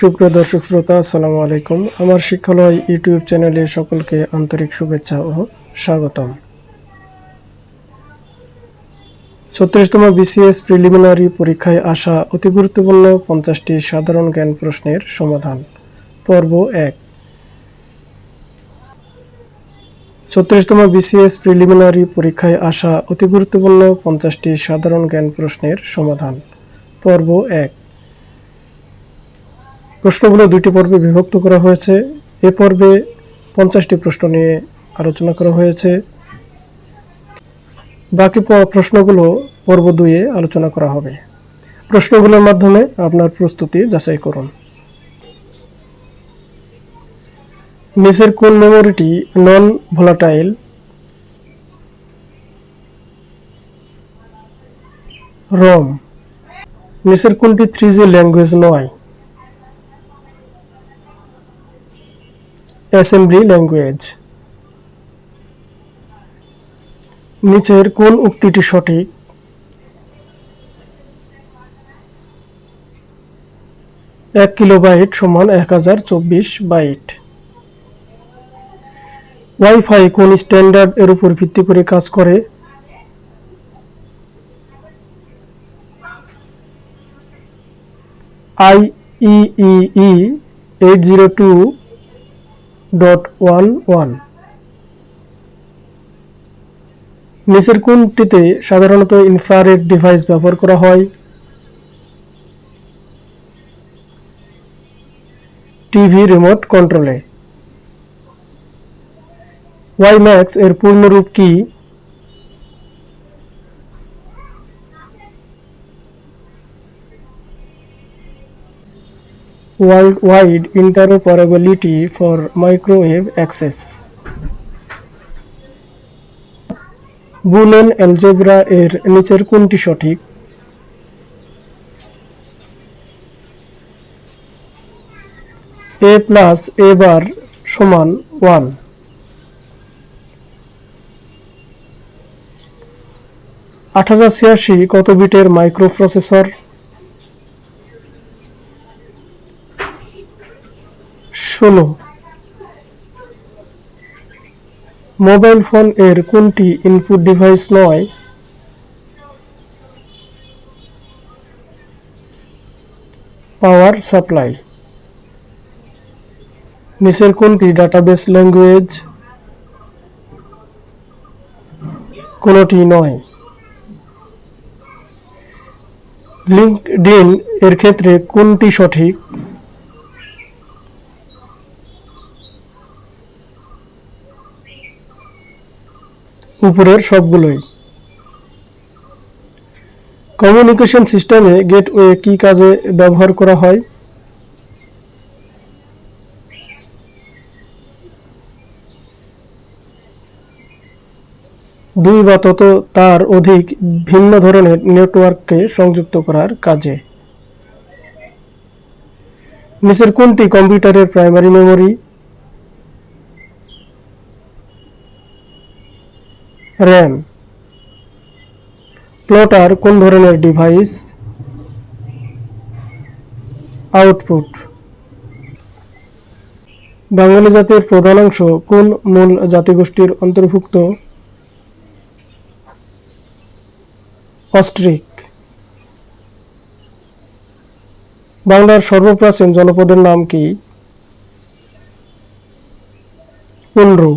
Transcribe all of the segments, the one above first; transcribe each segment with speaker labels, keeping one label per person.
Speaker 1: সুপ্রিয় দর্শক শ্রোতা, আসসালামু আলাইকুম। আমার শিক্ষালয় ইউটিউব চ্যানেলে সকলকে আন্তরিক শুভেচ্ছা ও স্বাগতম। ছত্রিশতম বিসিএস প্রিলিমিনারি পরীক্ষায় আসা অতি গুরুত্বপূর্ণ পঞ্চাশটি সাধারণ জ্ঞান প্রশ্নের সমাধান। পর্ব এক। ছত্রিশতম বিসিএস প্রিলিমিনারি পরীক্ষায় আসা অতি গুরুত্বপূর্ণ পঞ্চাশটি সাধারণ জ্ঞান প্রশ্নের সমাধান। পর্ব এক। প্রশ্নগুলো দুইটি পর্বে বিভক্ত করা হয়েছে। এ পর্বে পঞ্চাশটি প্রশ্ন নিয়ে আলোচনা করা হয়েছে। বাকি প্রশ্নগুলো পর্ব দুইয়ে আলোচনা করা হবে। প্রশ্নগুলোর মাধ্যমে আপনার প্রস্তুতি যাচাই করুন। নিচের কোন মেমোরিটি নন ভোলাটাইল? রম। নিচের কোনটি থ্রি জি ল্যাঙ্গুয়েজ নয়? Assembly language. নিচের কোন উক্তিটি সঠিক? এক কিলোবাইট সমান এক হাজার চব্বিশ বাইট। ওয়াইফাই কোন স্ট্যান্ডার্ড এর উপর ভিত্তি করে কাজ করে? IEEE eight zero two dot one one নিচের কোনটিতে সাধারণত ইনফ্রারেড ডিভাইস ব্যবহার করা হয়? টিভি রিমোট কন্ট্রোলে ওয়াই ম্যাক্স এর পূর্ণরূপ কি? Worldwide interoperability for microwave access. Boolean algebra এর নিচের কোনটি সঠিক? এ প্লাস এ বার সমান ওয়ান আট হাজার ছিয়াশি কত বিটের মাইক্রোপ্রসেসর ষোলো। মোবাইল ফোন এর কোনটি ইনপুট ডিভাইস নয়? Power supply. নিচের কোনটি ডাটাবেস ল্যাঙ্গুয়েজ? কোনটি নয়। লিঙ্কডিন এর ক্ষেত্রে কোনটি সঠিক? উপরের সবগুলোই। কমিউনিকেশন সিস্টেমে গেটওয়ে কি কাজে ব্যবহার করা হয়? দুই বা তত তার অধিক ভিন্ন ধরনের নেটওয়ার্ককে সংযুক্ত করার কাজে। নিচের কোনটি কম্পিউটারের প্রাইমারি মেমোরি র্যাম। প্লটার কোন ধরনের ডিভাইস? আউটপুট। বাঙালি জাতির প্রধান অংশ কোন মূল জাতিগোষ্ঠীর অন্তর্ভুক্ত? অস্ট্রিক। বাংলার সর্বপ্রাচীন জনপদের নাম কি? পুন্ড্রু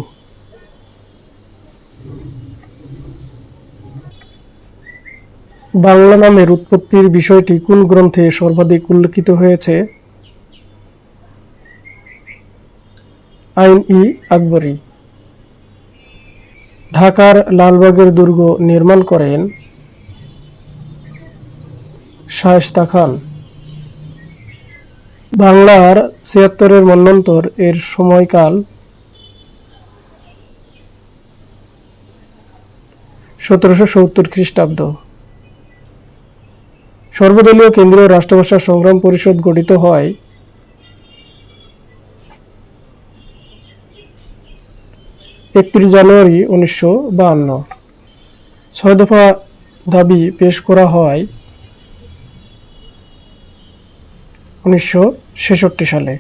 Speaker 1: বাংলা নামের উৎপত্তির বিষয়টি কোন গ্রন্থে সর্বাধিক উল্লেখিত হয়েছে? আইন ই আকবরী। ঢাকার লালবাগের দুর্গ নির্মাণ করেন শায়েস্তা খান। বাংলার ছিয়াত্তরের মন্বন্তর এর সময়কাল সতেরোশো সত্তর খ্রিস্টাব্দ। সর্বদলীয় কেন্দ্রীয় রাষ্ট্রভাষা সংগ্রাম পরিষদ গঠিত হয়। একত্রিশ জানুয়ারি উনিশশো বাহান্ন। ছয় দফা দাবি পেশ করা হয় উনিশশো ছেষট্টি সালে।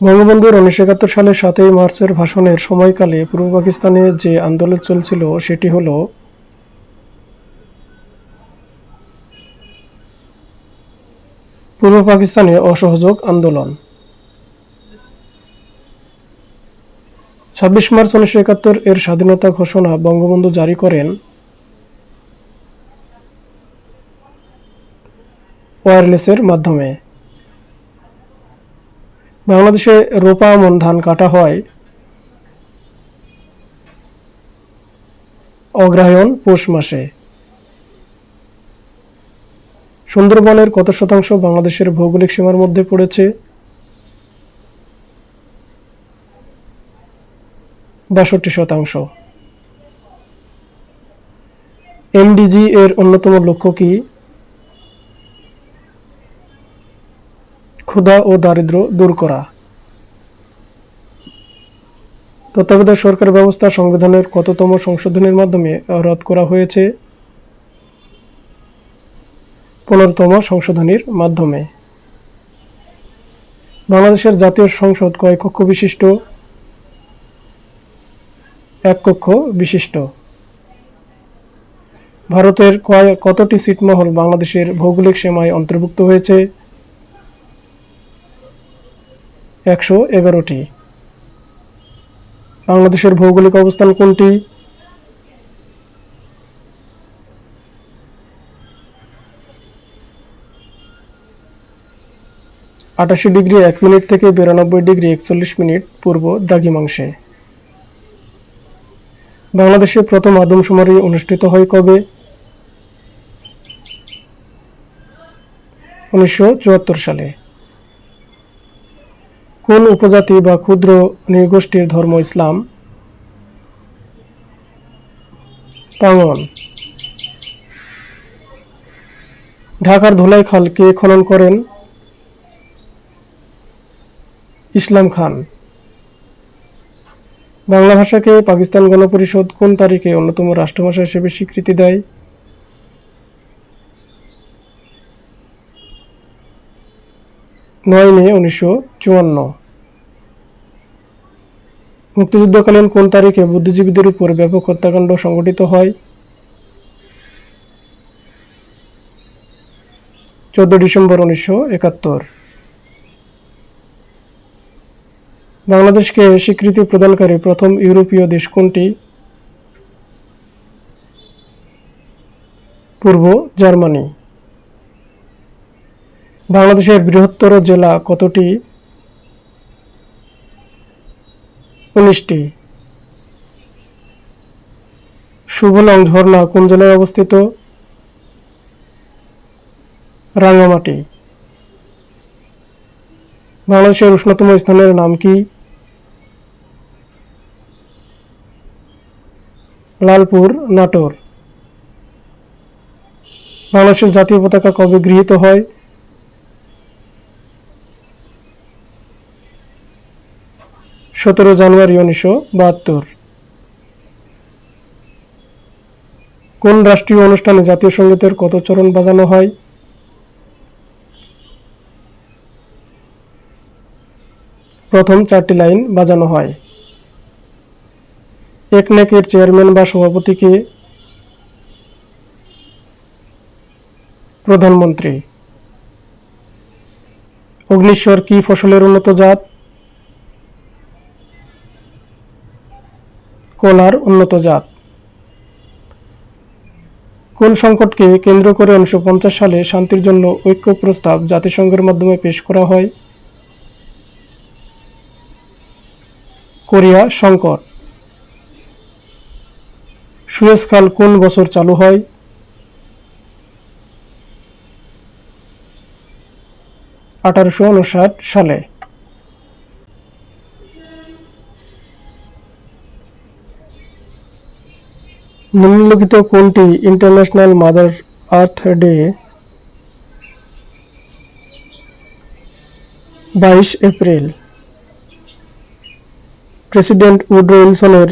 Speaker 1: বঙ্গবন্ধুর উনিশশো একাত্তর সালের সাতই মার্চের ভাষণের সময়কালে পূর্ব পাকিস্তানে যে আন্দোলন চলছিল সেটি হল পূর্ব পাকিস্তানে অসহযোগ আন্দোলন। ছাব্বিশ মার্চ উনিশশো একাত্তর এর স্বাধীনতা ঘোষণা বঙ্গবন্ধু জারি করেন ওয়্যারলেসের মাধ্যমে। বাংলাদেশে রোপা আমন ধান কাটা হয়। অগ্রহায়ণ পৌষ মাসে। সুন্দরবনের কত শতাংশ বাংলাদেশের ভৌগোলিক সীমার মধ্যে পড়েছে? বাষট্টি শতাংশ। এমডিজি এর অন্যতম লক্ষ্য কি? ক্ষুধা ও দারিদ্র্য দূর করা। তত্ত্বাবধায়ক সরকার ব্যবস্থা সংবিধানের কততম সংশোধনের মাধ্যমে রদ করা হয়েছে? পনেরোতম সংশোধনীর মাধ্যমে। বাংলাদেশের জাতীয় সংসদ কয় কক্ষ বিশিষ্ট? এক কক্ষ বিশিষ্ট। ভারতের কয় কতটি ছিটমহল বাংলাদেশের ভৌগোলিক সীমায় অন্তর্ভুক্ত হয়েছে? একশো এগারোটি। বাংলাদেশের ভৌগোলিক অবস্থান কোনটি? আটাশি ডিগ্রি এক মিনিট থেকে বিরানব্বই ডিগ্রি একচল্লিশ মিনিট পূর্ব দ্রাঘিমাংশে। বাংলাদেশে প্রথম আদমশুমারি অনুষ্ঠিত হয় কবে? উনিশশো চুয়াত্তর সালে। কোন উপজাতি বা ক্ষুদ্র নৃগোষ্ঠীর ধর্ম ইসলাম? পাঙ্গন। ঢাকার ধোলাই খাল কে খনন করেন? ইসলাম খান। বাংলা ভাষাকে পাকিস্তান গণপরিষদ কোন তারিখে অন্যতম রাষ্ট্রভাষা হিসেবে স্বীকৃতি দেয়? নয় মে উনিশশো চুয়ান্ন। মুক্তিযুদ্ধকালীন কোন তারিখে বুদ্ধিজীবীদের উপর ব্যাপক হত্যাকাণ্ড সংঘটিত হয়? চোদ্দ ডিসেম্বর উনিশশো একাত্তর। বাংলাদেশকে স্বীকৃতি প্রদানকারী প্রথম ইউরোপীয় দেশ কোনটি? পূর্ব জার্মানি। বাংলাদেশের বৃহত্তর জেলা কতটি? উনিশটি। সুবলং ঝর্ণা কোন জেলায় অবস্থিত? রাঙ্গামাটি। বাংলাদেশের উষ্ণতম স্থানের নাম কি? লালপুর নাটোর। বাংলাদেশের জাতীয় পতাকা কবে গৃহীত হয়? সতেরো জানুয়ারি উনিশশো বাহাত্তর। কোন রাষ্ট্রীয় অনুষ্ঠানে জাতীয় সঙ্গীতের কত চরণ বাজানো হয়? প্রথম চারটি লাইন বাজানো হয়। একনেকের চেয়ারম্যান বা সভাপতিকে প্রধানমন্ত্রী। অগ্নিশ্বর কি ফসলের উন্নত জাত? কলার উন্নত জাত। কোন সংকটকে কেন্দ্র করে উনিশশো পঞ্চাশ সালে শান্তির জন্য ঐক্য প্রস্তাব জাতিসংঘের মাধ্যমে পেশ করা হয়? কোরিয়া সংকট। সুয়েজ খাল কোন বছর চালু হয়? আঠারোশো উনষাট সালে। নিম্নলিখিত কোনটি ইন্টারন্যাশনাল মাদার আর্থ ডে? বাইশ এপ্রিল। প্রেসিডেন্ট উড্রো উইলসনের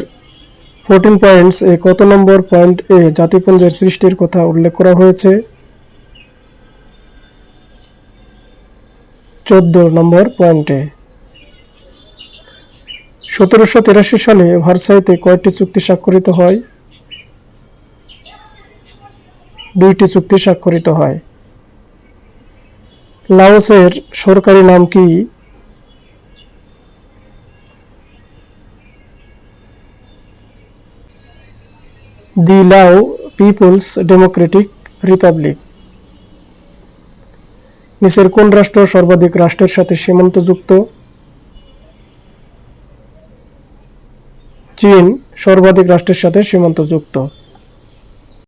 Speaker 1: ফোরটিন পয়েন্টস এ কত নম্বর পয়েন্ট এ জাতিপুঞ্জের সৃষ্টির কথা উল্লেখ করা হয়েছে। চোদ্দ নম্বর পয়েন্টে সতেরোশো তেরাশি সালে ভার্সাইতে কয়টি চুক্তি স্বাক্ষরিত হয়। দুইটি চুক্তি স্বাক্ষরিত হয়। লাওসের সরকারি নাম কি? দি লাও পিপলস ডেমোক্রেটিক রিপাবলিক। নিচের কোন রাষ্ট্র সর্বাধিক রাষ্ট্রের সাথে সীমান্ত যুক্ত চীন সর্বাধিক রাষ্ট্রের সাথে সীমান্তযুক্ত।